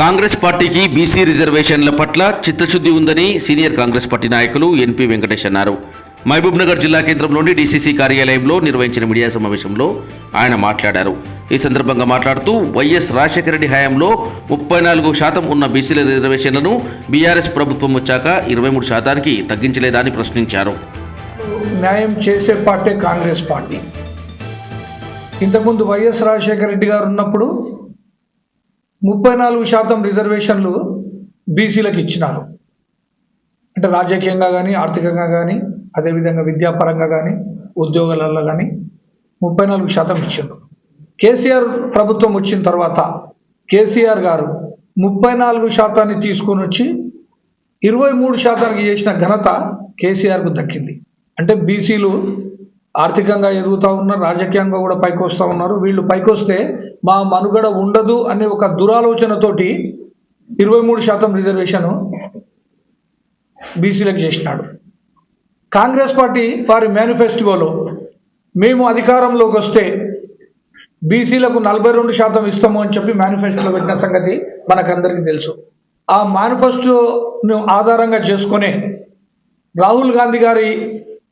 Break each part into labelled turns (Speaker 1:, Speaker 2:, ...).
Speaker 1: కాంగ్రెస్ పార్టీకి బీసీ రిజర్వేషన్ల పట్ల చిత్తశుద్ధి ఉందని సీనియర్ కాంగ్రెస్ పార్టీ నాయకులు ఎన్పి వెంకటేష్ అన్నారు. మహబూబ్నగర్ జిల్లా కేంద్రంలోని డీసీసీ కార్యాలయంలో నిర్వహించిన మీడియా సమావేశంలో ఆయన మాట్లాడారు. ఈ సందర్భంగా మాట్లాడుతూ వైఎస్ రాజశేఖర రెడ్డి హయాంలో ముప్పై నాలుగు శాతం ఉన్న బీసీల రిజర్వేషన్లను బీఆర్ఎస్ ప్రభుత్వం వచ్చాక ఇరవై మూడు శాతానికి తగ్గించలేదని ప్రశ్నించారు.
Speaker 2: న్యాయం చేసే పార్టీ కాంగ్రెస్ పార్టీ. ఇంతకుముందు వైఎస్ రాజశేఖర రెడ్డి గారు ఉన్నప్పుడు ముప్పై నాలుగు శాతం రిజర్వేషన్లు బీసీలకు ఇచ్చినారు. అంటే రాజకీయంగా కానీ ఆర్థికంగా కానీ అదేవిధంగా విద్యాపరంగా కానీ ఉద్యోగాలలో కానీ ముప్పై నాలుగు శాతం ఇచ్చిండు కేసీఆర్ ప్రభుత్వం వచ్చిన తర్వాత కేసీఆర్ గారు ముప్పై నాలుగు శాతాన్ని తీసుకొని వచ్చి ఇరవై మూడు శాతానికి చేసిన ఘనత కేసీఆర్కు దక్కింది. అంటే బీసీలు ఆర్థికంగా ఎదుగుతూ ఉన్నారు రాజకీయంగా కూడా పైకి వస్తూ ఉన్నారు. వీళ్ళు పైకి వస్తే మా మనుగడ ఉండదు అనే ఒక దురాలోచనతోటి ఇరవై మూడు శాతం రిజర్వేషన్ బీసీలకు చేసినాడు. కాంగ్రెస్ పార్టీ వారి మేనిఫెస్టోలో మేము అధికారంలోకి వస్తే బీసీలకు నలభై రెండు శాతం ఇస్తాము అని చెప్పి మేనిఫెస్టోలో పెట్టిన సంగతి మనకందరికీ తెలుసు. ఆ మేనిఫెస్టోను ఆధారంగా చేసుకునే రాహుల్ గాంధీ గారి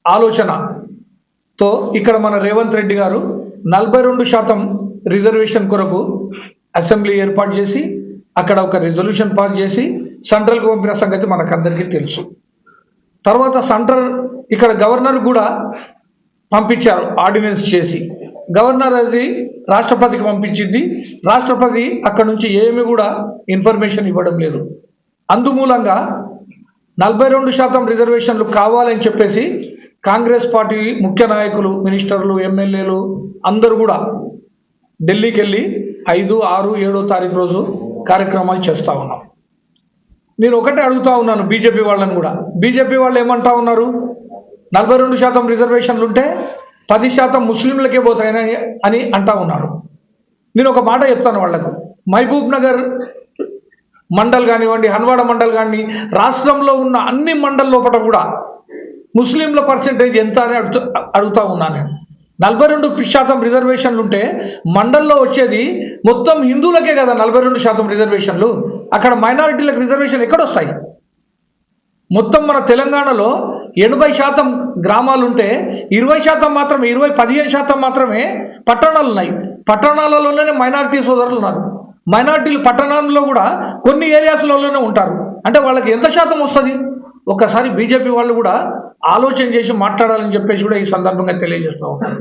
Speaker 2: ఆలోచనతో ఇక్కడ మన రేవంత్ రెడ్డి గారు నలభై రెండు శాతం రిజర్వేషన్ కొరకు అసెంబ్లీ ఏర్పాటు చేసి అక్కడ ఒక రెజల్యూషన్ పాస్ చేసి సెంట్రల్కి పంపిన సంగతి మనకందరికీ తెలుసు. తర్వాత సెంట్రల్ ఇక్కడ గవర్నర్ కూడా పంపించారు ఆర్డినెన్స్ చేసి. గవర్నర్ అది రాష్ట్రపతికి పంపించింది. రాష్ట్రపతి అక్కడ నుంచి ఏమి కూడా ఇన్ఫర్మేషన్ ఇవ్వడం లేదు. అందుమూలంగా నలభై రెండు శాతం రిజర్వేషన్లు కావాలని చెప్పేసి కాంగ్రెస్ పార్టీ ముఖ్య నాయకులు మినిస్టర్లు ఎమ్మెల్యేలు అందరూ కూడా ఢిల్లీకి వెళ్ళి ఐదు ఆరు ఏడో తారీఖు రోజు కార్యక్రమాలు చేస్తూ ఉన్నాం. నేను ఒకటే అడుగుతా ఉన్నాను బీజేపీ వాళ్ళని కూడా. బీజేపీ వాళ్ళు ఏమంటా ఉన్నారు? నలభై రెండు శాతం రిజర్వేషన్లు ఉంటే పది శాతం ముస్లింలకే పోతాయని అని అంటా ఉన్నారు. నేను ఒక మాట చెప్తాను వాళ్ళకు మహబూబ్ నగర్ మండల్ కానివ్వండి హన్వాడ మండల్ కానీ రాష్ట్రంలో ఉన్న అన్ని మండల్ లోపల కూడా ముస్లింల పర్సెంటేజ్ ఎంత అని అడుగుతూ అడుగుతా ఉన్నాను నేను. నలభై రెండు శాతం రిజర్వేషన్లు ఉంటే మండల్లో వచ్చేది మొత్తం హిందువులకే కదా నలభై రెండు శాతం రిజర్వేషన్లు అక్కడ మైనారిటీలకు రిజర్వేషన్ ఎక్కడొస్తాయి? మొత్తం మన తెలంగాణలో ఎనభై శాతం గ్రామాలు ఉంటే ఇరవై శాతం మాత్రమే ఇరవై పదిహేను శాతం మాత్రమే పట్టణాలు ఉన్నాయి పట్టణాలలోనే మైనారిటీ సోదరులు ఉన్నారు. మైనారిటీలు పట్టణాల్లో కూడా కొన్ని ఏరియాస్లలోనే ఉంటారు. అంటే వాళ్ళకి ఎంత శాతం వస్తుంది? ఒక్కసారి బీజేపీ వాళ్ళు కూడా ఆలోచన చేసి మాట్లాడాలని చెప్పేసి కూడా ఈ సందర్భంగా తెలియజేస్తూ ఉంటారు